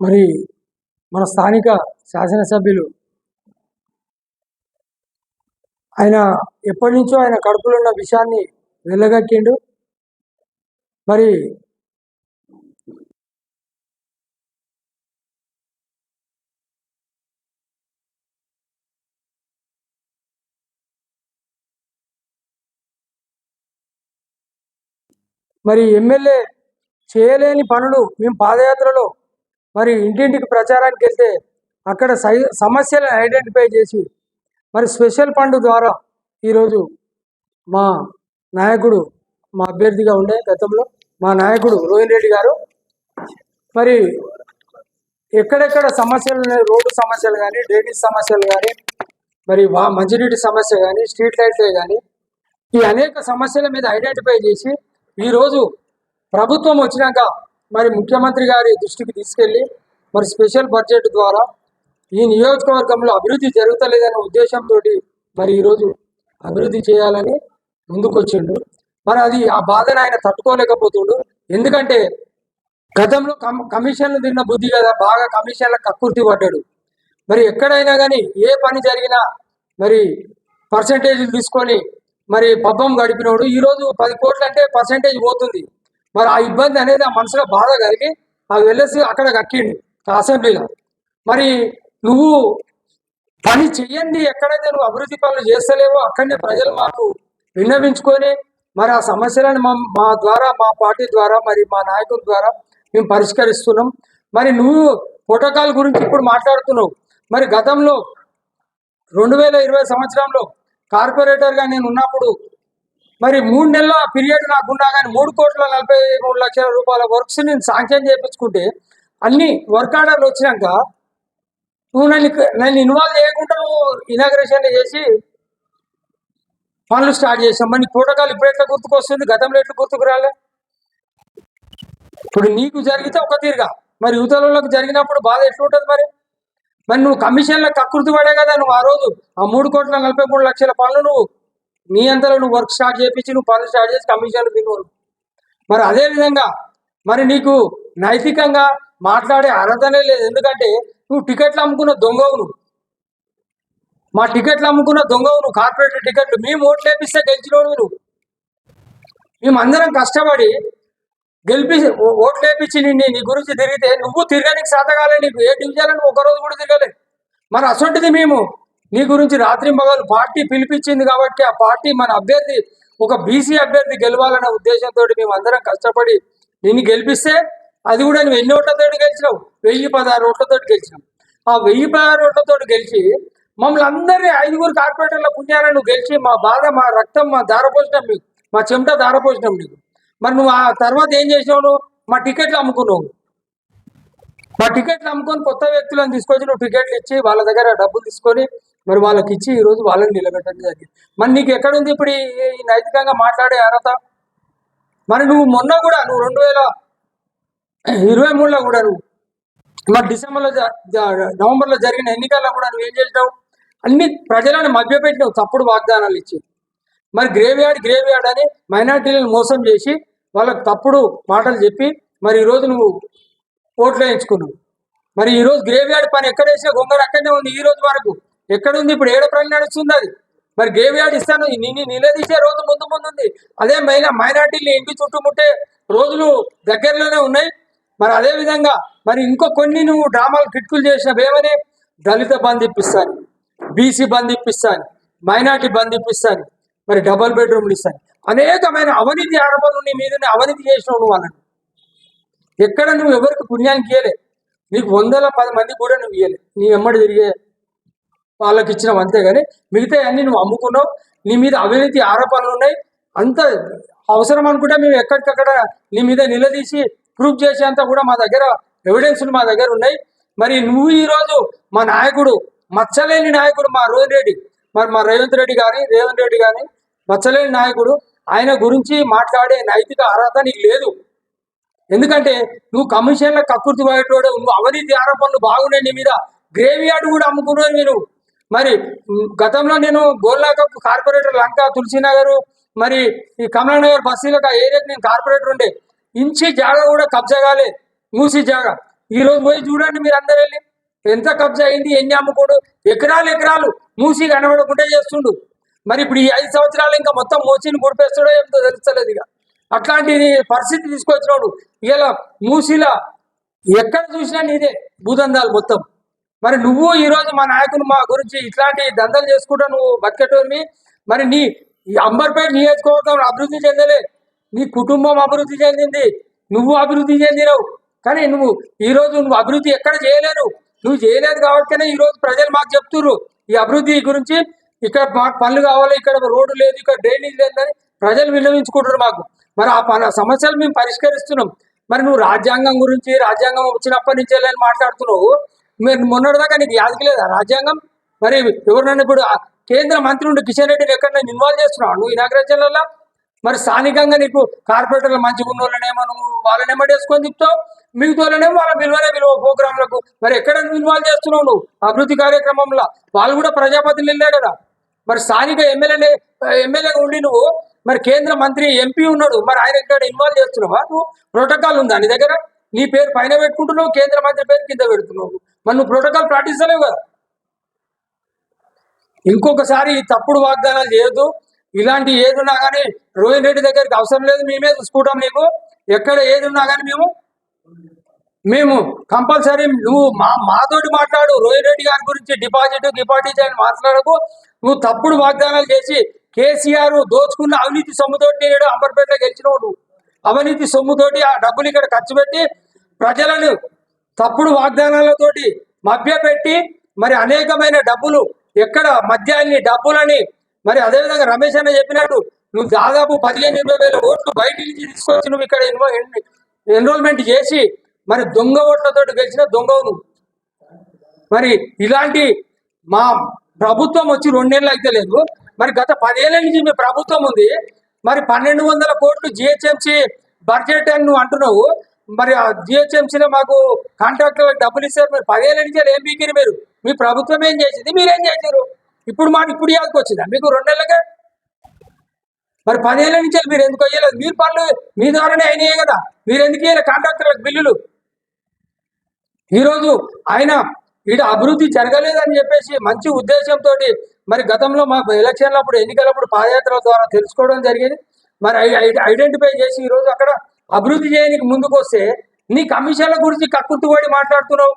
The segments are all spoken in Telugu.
మరి మన స్థానిక శాసనసభ్యులు ఆయన ఎప్పటి నుంచో ఆయన కడుపులో ఉన్న విషయాన్ని వెళ్ళగక్కిండు మరి మరి ఎమ్మెల్యే చేయలేని పనులు మేము పాదయాత్రలో మరి ఇంటింటికి ప్రచారానికి వెళ్తే అక్కడ సై- సమస్యలను ఐడెంటిఫై చేసి మరి స్పెషల్ ఫండ్ ద్వారా ఈరోజు మా నాయకుడు మా అభ్యర్థిగా ఉండే గతంలో మా నాయకుడు రోహిన్ రెడ్డి గారు మరి ఎక్కడెక్కడ సమస్యలు ఉన్నాయి రోడ్డు సమస్యలు కానీ డ్రైనేజ్ సమస్యలు కానీ మరి వా మంచినీటి సమస్య కానీ స్ట్రీట్ లైట్లే కానీ ఈ అనేక సమస్యల మీద ఐడెంటిఫై చేసి ఈరోజు ప్రభుత్వం వచ్చినాక మరి ముఖ్యమంత్రి గారి దృష్టికి తీసుకెళ్ళి మరి స్పెషల్ బడ్జెట్ ద్వారా ఈ నియోజకవర్గంలో అభివృద్ధి జరుగుతలేదనే ఉద్దేశంతో మరి ఈరోజు అభివృద్ధి చేయాలని ముందుకొచ్చిండు. మరి అది ఆ బాధను ఆయన తట్టుకోలేకపోతుండు. ఎందుకంటే గతంలో కమిషన్లు తిన్న బుద్ధి కదా బాగా కమిషన్ల కక్కుర్తి పడ్డాడు. మరి ఎక్కడైనా కానీ ఏ పని జరిగినా మరి పర్సంటేజ్ తీసుకొని మరి పబ్బం గడిపినోడు. ఈరోజు పది కోట్లు అంటే పర్సంటేజ్ పోతుంది. మరి ఆ ఇబ్బంది అనేది ఆ మనసులో బాధ కలిగి ఆ వెళ్ళేసి అక్కడ కక్కిండు అసెంబ్లీలో. మరి నువ్వు పని చెయ్యండి ఎక్కడైతే నువ్వు అభివృద్ధి పనులు చేస్తలేవో అక్కడనే ప్రజలు మాకు విన్నవించుకొని మరి ఆ సమస్యలను మా మా ద్వారా మా పార్టీ ద్వారా మరి మా నాయకుల ద్వారా మేము పరిష్కరిస్తున్నాం. మరి నువ్వు ప్రోటోకాల్ గురించి ఇప్పుడు మాట్లాడుతున్నావు. మరి గతంలో రెండు వేల ఇరవై సంవత్సరంలో కార్పొరేటర్గా నేను ఉన్నప్పుడు మరి మూడు నెలల పీరియడ్ నాకున్నా కానీ మూడు కోట్ల నలభై మూడు లక్షల రూపాయల వర్క్స్ నేను శాంక్షన్ చేయించుకుంటే అన్ని వర్క్ ఆర్డర్లు వచ్చినాక నువ్వు నన్ను నన్ను ఇన్వాల్వ్ చేయకుండా నువ్వు ఇనాగ్రేషన్ చేసి పనులు స్టార్ట్ చేసాం మరి ప్రోటోకాల్ ఇప్పుడు ఎట్లా గుర్తుకొస్తుంది? గతంలో ఎట్లా గుర్తుకు రాలే? ఇప్పుడు నీకు జరిగితే ఒక తీరుగా. మరి యువతలకు జరిగినప్పుడు బాధ ఎట్లుంటుంది మరి? మరి నువ్వు కమిషన్లకు కకృతి పడే కదా నువ్వు ఆ రోజు. ఆ మూడు కోట్ల నలభై మూడు లక్షల పనులు నువ్వు నీ అంతలో నువ్వు వర్క్ స్టార్ట్ చేయించి నువ్వు పనులు స్టార్ట్ చేసి కమిషన్లు తినవు మరి అదే విధంగా మరి నీకు నైతికంగా మాట్లాడే అర్హతనే లేదు. ఎందుకంటే నువ్వు టికెట్లు అమ్ముకున్న దొంగవు నువ్వు. మా టికెట్లు అమ్ముకున్న దొంగవు నువ్వు. కార్పొరేటర్ టికెట్లు మేము ఓట్లు వేపిస్తే గెలిచినోడు నువ్వు. మేము అందరం కష్టపడి గెలిపి ఓట్లు వేపించి నిన్ను నీ గురించి తిరిగితే నువ్వు తిరగడానికి సాధకాలే నీకు. ఏ డివిజన్ నువ్వు రోజు కూడా తిరగలేదు. మరి అసొంటిది మేము. నీ గురించి రాత్రి మగలు పార్టీ పిలిపించింది కాబట్టి ఆ పార్టీ మన అభ్యర్థి ఒక బీసీ అభ్యర్థి గెలవాలనే ఉద్దేశంతో మేము అందరం కష్టపడి నిన్ను గెలిపిస్తే అది కూడా నువ్వు ఎన్ని ఓట్లతో గెలిచినావు? వెయ్యి పదహారు ఓట్లతో గెలిచినావు. ఆ వెయ్యి పదహారు ఓట్లతో గెలిచి మమ్మల్ని అందరినీ ఐదుగురు కార్పొరేటర్ల పుణ్యాన నువ్వు గెలిచి మా బాధ మా రక్తం మా దారపోసినాం నీకు మా చెమట దారపోసినాం నీకు. మరి నువ్వు ఆ తర్వాత ఏం చేసినావు మా టికెట్లు అమ్ముకున్నావు. మా టికెట్లు అమ్ముకొని కొత్త వ్యక్తులను తీసుకొచ్చి నువ్వు టికెట్లు ఇచ్చి వాళ్ళ దగ్గర డబ్బులు తీసుకొని మరి వాళ్ళకి ఇచ్చి ఈ రోజు వాళ్ళని నిలబెట్టడం జరిగింది. మరి నీకు ఎక్కడుంది ఇప్పుడు ఈ నైతికంగా మాట్లాడే అర్హత? మరి నువ్వు మొన్న కూడా నువ్వు రెండు వేల ఇరవై మూడులో కూడా నువ్వు మరి డిసెంబర్లో జ- నవంబర్లో జరిగిన ఎన్నికల్లో కూడా నువ్వు ఏం చేసినావు? అన్ని ప్రజలను మభ్యపెట్టినావు తప్పుడు వాగ్దానాలు ఇచ్చి. మరి గ్రేవ్యార్డ్ గ్రేవ్యార్డ్ యార్డ్ అని మైనార్టీలను మోసం చేసి వాళ్ళకు తప్పుడు మాటలు చెప్పి మరి ఈరోజు నువ్వు ఓట్లు వేయించుకున్నావు. మరి ఈరోజు గ్రేవ్యార్డ్ పని ఎక్కడ వేసినా గొంగర అక్కడనే ఉంది ఈ రోజు వరకు. ఎక్కడ ఉంది ఇప్పుడు ఏడ ప్రజలు నడుస్తుంది అది. మరి గ్రేవ్యార్డ్ ఇస్తాను. నిన్ను నిలదీసే రోజు ముందు ముందు ఉంది అదే మైనా మైనార్టీలు ఇంటి చుట్టుముట్టే రోజులు దగ్గరలోనే ఉన్నాయి. మరి అదే విధంగా మరి ఇంకో కొన్ని నువ్వు డ్రామాలు కిట్కులు చేసినవేమని దళిత బంద్ ఇప్పిస్తాను బీసీ బంద్ ఇప్పిస్తాను మైనార్టీ బంద్ ఇప్పిస్తాను మరి డబల్ బెడ్రూమ్లు ఇస్తాను. అనేకమైన అవినీతి ఆరోపణలు నీ మీద అవినీతి చేసినావు నువ్వు వాళ్ళని ఎక్కడ నువ్వు ఎవరికి పుణ్యానికి ఇయ్యలే. నీకు వందల పది మంది కూడా నువ్వు ఇయ్యలే. నీ ఎమ్మడి తిరిగే వాళ్ళకి ఇచ్చినావు అంతేగాని మిగతా అన్ని నువ్వు అమ్ముకున్నావు నీ మీద అవినీతి ఆరోపణలు ఉన్నాయి. అంత అవసరం అనుకుంటే మేము ఎక్కడికక్కడ నీ మీద నిలదీసి ప్రూఫ్ చేసేంత కూడా మా దగ్గర ఎవిడెన్స్లు మా దగ్గర ఉన్నాయి. మరి నువ్వు ఈరోజు మా నాయకుడు మచ్చలేని నాయకుడు మా రోహిత్ రెడ్డి మరి మా రేవంత్ రెడ్డి కానీ రేవంత్ రెడ్డి కానీ మచ్చలేని నాయకుడు ఆయన గురించి మాట్లాడే నైతిక అర్హత నీకు లేదు. ఎందుకంటే నువ్వు కమిషన్ల కక్కుర్తి పోయేటోడు నువ్వు అవినీతి ఆరోపణలు బాగున్నాయి నీ మీద. గ్రేవీ యార్డ్ కూడా అమ్ముకున్నావు మీరు. మరి గతంలో నేను గోల్నాకప్ కార్పొరేటర్ లంక తులసీనగర్ మరి ఈ కమలానగర్ బస్సీలకు ఆ ఏరియాకి నేను కార్పొరేటర్ ఉండే. ఇంచి జాగా కూడా కబ్జా కాలే మూసి జాగా. ఈ రోజు పోయి చూడండి మీరు అందరు వెళ్ళి. ఎంత కబ్జా అయింది ఎన్ని అమ్ముకోడు ఎకరాలు ఎకరాలు మూసి కనబడకుండా చేస్తుండు. మరి ఇప్పుడు ఈ ఐదు సంవత్సరాలు ఇంకా మొత్తం మూసిని గుడిపేస్తాడో ఏమిటో తెలుస్తలేదు ఇక. అట్లాంటి పరిస్థితి తీసుకొచ్చినాడు. ఇలా మూసిలా ఎక్కడ చూసినా నీదే భూదందాలు మొత్తం. మరి నువ్వు ఈ రోజు మా నాయకులు మా గురించి ఇట్లాంటి దందలు చేసుకుంటా నువ్వు బతికేటోర్మి మరి నీ ఈ అంబర్పేట నియోజకవర్గం అభివృద్ధి చెందలే. నీ కుటుంబం అభివృద్ధి చెందింది. నువ్వు అభివృద్ధి చెందినవు. కానీ నువ్వు ఈ రోజు నువ్వు అభివృద్ధి ఎక్కడ చేయలేరు. నువ్వు చేయలేదు కాబట్టినే ఈరోజు ప్రజలు మాకు చెప్తుర్రు ఈ అభివృద్ధి గురించి. ఇక్కడ మాకు పనులు కావాలి ఇక్కడ రోడ్డు లేదు ఇక్కడ డ్రైనేజ్ లేదని ప్రజలు విన్నవించుకుంటారు మాకు. మరి ఆ పని సమస్యలు మేము పరిష్కరిస్తున్నాం. మరి నువ్వు రాజ్యాంగం గురించి రాజ్యాంగం వచ్చినప్పటి నుంచి మాట్లాడుతున్నావు. మీరు మొన్నటిదాకా నీకు యాదకి లేదా? రాజ్యాంగం? మరి ఎవరినైనా ఇప్పుడు కేంద్ర మంత్రి ఉండి కిషన్ రెడ్డిని ఎక్కడైనా ఇన్వాల్వ్ చేస్తున్నావు? నువ్వు ఇనాగ్రేషన్లలో మరి స్థానికంగా నీకు కార్పొరేటర్లు మంచిగా ఉన్న వాళ్ళనేమో నువ్వు వాళ్ళనేమో వేసుకొని చెప్తావు మిగతా వాళ్ళనేమో వాళ్ళ విలువనే విలువ. ప్రోగ్రాంలకు మరి ఎక్కడ ఇన్వాల్వ్ చేస్తున్నావు నువ్వు? అభివృద్ధి కార్యక్రమంలో వాళ్ళు కూడా ప్రజాప్రతినిధులే కదా? మరి స్థానిక ఎమ్మెల్యేలే ఎమ్మెల్యేగా ఉండి నువ్వు మరి కేంద్ర మంత్రి ఎంపీ ఉన్నాడు. మరి ఆయన ఇక్కడ ఇన్వాల్వ్ చేస్తున్నావా? నువ్వు ప్రోటోకాల్ ఉందా నీ దగ్గర? నీ పేరు పైన పెట్టుకుంటున్నావు కేంద్ర మంత్రి పేరు కింద పెడుతున్నావు మరి నువ్వు ప్రోటోకాల్ పాటిస్తలేవు కదా. ఇంకొకసారి తప్పుడు వాగ్దానాలు చేయొద్దు. ఇలాంటి ఉన్నా కానీ రోహిన్ రెడ్డి దగ్గరికి అవసరం లేదు. మేమే చూసుకుంటాం నీకు. ఎక్కడ ఏది ఉన్నా కానీ మేము మేము కంపల్సరీ నువ్వు మా మాతోటి మాట్లాడు. రోహిన్ రెడ్డి గారి గురించి డిపాజిట్ డిపాజిట్ అని మాట్లాడకు. నువ్వు తప్పుడు వాగ్దానాలు చేసి కేసీఆర్ దోచుకున్న అవినీతి సొమ్ముతోటి నేడు అంబర్పేటలో గెలిచిన వాడు అవినీతి సొమ్ముతోటి ఆ డబ్బులు ఇక్కడ ఖర్చు పెట్టి ప్రజలను తప్పుడు వాగ్దానాలతోటి మభ్యపెట్టి మరి అనేకమైన డబ్బులు ఎక్కడ మద్యాన్ని డబ్బులని మరి అదేవిధంగా రమేష్ అన్న చెప్పినట్టు నువ్వు దాదాపు పదిహేను ఇరవై వేల ఓట్లు బయట నుంచి తీసుకొచ్చి నువ్వు ఇక్కడ ఎన్రోల్మెంట్ చేసి మరి దొంగ ఓట్లతోటి గెలిచిన దొంగవు నువ్వు. మరి ఇలాంటి మా ప్రభుత్వం వచ్చి రెండేళ్ళు అయితే లేదు. మరి గత పదేళ్ళ నుంచి మీ ప్రభుత్వం ఉంది. మరి పన్నెండు వందల కోట్లు జిహెచ్ఎంసీ బడ్జెట్ అని నువ్వు అంటున్నావు. మరి ఆ జిహెచ్ఎంసీలో మాకు కాంట్రాక్టర్లకు డబ్బులు ఇస్తారు. మరి పదేళ్ళ నుంచి ఏం బీకిరు మీరు? మీ ప్రభుత్వం ఏం చేసింది? మీరేం చేశారు? ఇప్పుడు మాకు ఇప్పుడు యాదకి వచ్చిందా? మీకు రెండేళ్ళకే మరి పదేళ్ళ నుంచి మీరు ఎందుకు అయ్యలేదు? మీరు పనులు మీ ద్వారానే అయినాయే కదా. మీరు ఎందుకు వేయలేదు కాంట్రాక్టర్లకు బిల్లులు? ఈరోజు ఆయన ఈడ అభివృద్ధి జరగలేదని చెప్పేసి మంచి ఉద్దేశంతో మరి గతంలో మాకు ఎలక్షన్లప్పుడు ఎన్నికలప్పుడు పాదయాత్రల ద్వారా తెలుసుకోవడం జరిగింది. మరి ఐడెంటిఫై చేసి ఈరోజు అక్కడ అభివృద్ధి చేయడానికి ముందుకు వస్తే నీ కమిషన్ల గురించి కక్కుర్తుపడి మాట్లాడుతున్నావు.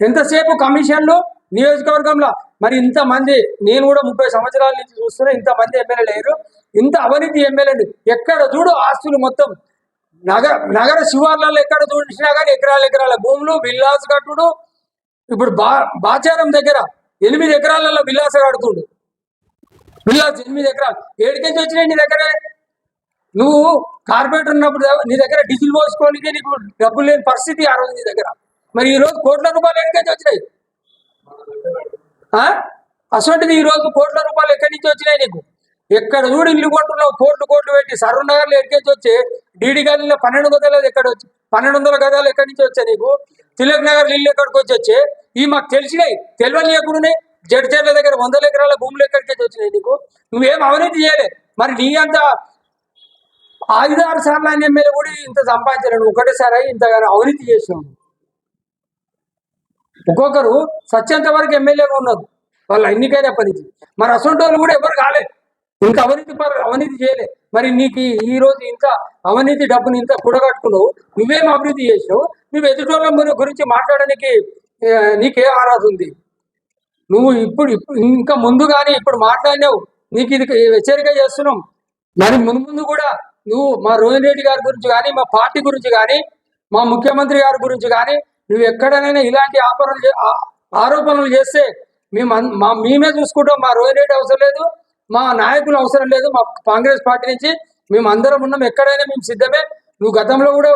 ఎంతసేపు కమిషన్లు నియోజకవర్గంలో మరి ఇంతమంది నేను కూడా ముప్పై సంవత్సరాల నుంచి చూస్తున్నా ఇంతమంది ఎమ్మెల్యే లేరు. ఇంత అవినీతి ఎమ్మెల్యేలు ఎక్కడ చూడు ఆస్తులు మొత్తం. నగర నగర శివార్లలో ఎక్కడ చూసినా కానీ ఎకరాల ఎకరాల భూములు విల్లాస్ కట్టుడు. ఇప్పుడు బా బాచారం దగ్గర ఎనిమిది ఎకరాలలో విల్లాస కడుతుండు. విల్లాస్ ఎనిమిది ఎకరాలు. ఏడికెంచి వచ్చినాయి నీ దగ్గరే? నువ్వు కార్పొరేటర్ ఉన్నప్పుడు నీ దగ్గర డీజిల్ పోసుకోనికి నీకు డబ్బులు లేని పరిస్థితి ఆ రోజు నీ దగ్గర. మరి ఈ రోజు కోట్ల రూపాయలు ఎక్కడికి వచ్చినాయి? ఆ? అసొంటిది ఈ రోజు కోట్ల రూపాయలు ఎక్కడి నుంచి వచ్చినాయి నీకు? ఎక్కడ చూడు ఇల్లు కొట్టున్నావు కోట్లు కోట్లు పెట్టి సర్వనగర్లో ఎక్కడికి వచ్చి డీడీ గదిలో పన్నెండు గదాలు ఎక్కడ వచ్చి పన్నెండు వందల గదాలు ఎక్కడి నుంచి వచ్చాయి నీకు? తిలక్ నగర్ ఇల్లు ఎక్కడికి వచ్చి వచ్చి ఇవి మాకు తెలిసినాయి తెలియని ఎక్కడున్నాయి జడ్చర్ల దగ్గర వందల ఎకరాల భూములు ఎక్కడికి వచ్చినాయి నీకు? నువ్వేం అవినీతి చేయలే. మరి నీ అంత ఐదారు సార్లు ఆయన ఎమ్మెల్యే కూడా ఇంత సంపాదించలేడు. ఒకటేసారి అయి ఇంతగానో అవినీతి చేసినాడు ఒక్కొక్కరు సత్యంత వరకు ఎమ్మెల్యేగా ఉన్నారు. వాళ్ళు ఎన్నికైన పనికి మరి అసొంటి కూడా ఎవరు కాలేదు ఇంత అవినీతి పర అవినీతి చేయలే. మరి నీకు ఈ- రోజు ఇంత అవినీతి డబ్బుని ఇంత కూడగట్టుకున్నావు. నువ్వేం అభివృద్ధి చేసినావు? నువ్వు ఎదుటోళ్ళ గురించి మాట్లాడడానికి నీకే ఆరాధ ఉంది. నువ్వు ఇప్పుడు ఇప్పుడు ఇంకా ముందు కానీ ఇప్పుడు మాట్లాడినావు. నీకు ఇది హెచ్చరిక చేస్తున్నాం. మరి ముందు ముందు కూడా నువ్వు మా రోహిన్ రెడ్డి గారి గురించి కానీ మా పార్టీ గురించి కానీ మా ముఖ్యమంత్రి గారి గురించి కానీ నువ్వు ఎక్కడైనా ఇలాంటి ఆపరణలు చే- ఆ- ఆరోపణలు చేస్తే మేము మా మేమే చూసుకుంటాం. మా రోహిన్ రెడ్డి అవసరం లేదు. మా నాయకులు అవసరం లేదు. మా కాంగ్రెస్ పార్టీ నుంచి మేము అందరం ఉన్నాం. ఎక్కడైనా మేము సిద్ధమే. నువ్వు గతంలో కూడా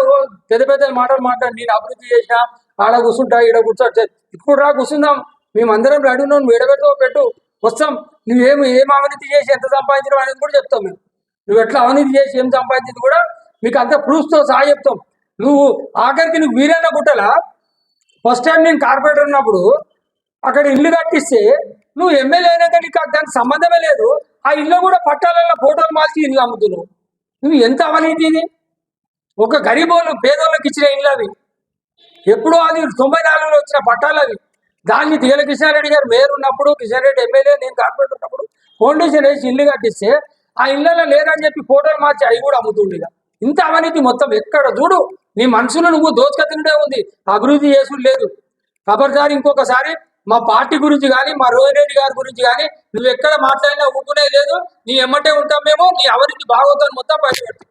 పెద్ద పెద్ద మాటలు మాట్లాడి నేను అభివృద్ధి చేసినా ఆడ కూర్చుంటా ఈడ కూర్చోట ఇప్పుడు రా కూర్చుందాం. మేము అందరం రెడీ ఉన్నాం. నువ్వు ఎడబెట్టో పెట్టు. వస్తాం. నువ్వేమి ఏం అవినీతి చేసి ఎంత సంపాదించడం అనేది కూడా చెప్తాం మేము. నువ్వు ఎట్లా అవినీతి చేసి ఏం సంపాదించింది కూడా మీకు అంత ప్రూఫ్తో సహా చెప్తాం. నువ్వు ఆఖరికి నువ్వు వీరైనా గుట్టలా ఫస్ట్ టైం నేను కార్పొరేటర్ ఉన్నప్పుడు అక్కడ ఇల్లు కట్టిస్తే నువ్వు ఎమ్మెల్యే అయినాక నీకు దానికి సంబంధమే లేదు. ఆ ఇల్లు కూడా పట్టాలలో ఫోటోలు మార్చి ఇల్లు అమ్ముతున్నావు. నువ్వు ఎంత అవినీతి ఇది? ఒక గరీబోళ్ళు పేదోళ్ళకి ఇచ్చిన ఇల్లు అవి. ఎప్పుడో అది తొంభై నాలుగులో వచ్చిన పట్టాలు అవి. దాన్ని తీగల కిషారెడ్డి గారు మేయర్ ఉన్నప్పుడు కిషన్ రెడ్డి ఎమ్మెల్యే నేను కార్పొరేటర్ ఉన్నప్పుడు ఫౌండేషన్ వేసి ఇల్లు కట్టిస్తే ఆ ఇళ్ళలో లేరని చెప్పి ఫోటోలు మార్చి అవి కూడా అమ్ముతుండే ఇంత అవినీతి మొత్తం ఎక్కడ? చూడు నీ మనసులో నువ్వు దోచుక తినడే ఉంది. అభివృద్ధి చేసుడు లేదు. ఖబర్దారి ఇంకొకసారి మా పార్టీ గురించి కానీ మా రోహిరెడ్డి గారి గురించి కానీ నువ్వు ఎక్కడ మాట్లాడినా ఊపునే లేదు. నీ ఎమ్మటే ఉంటాం మేము నీ అవినీతి భాగవతాన్ని మొత్తం బయటపెట్టు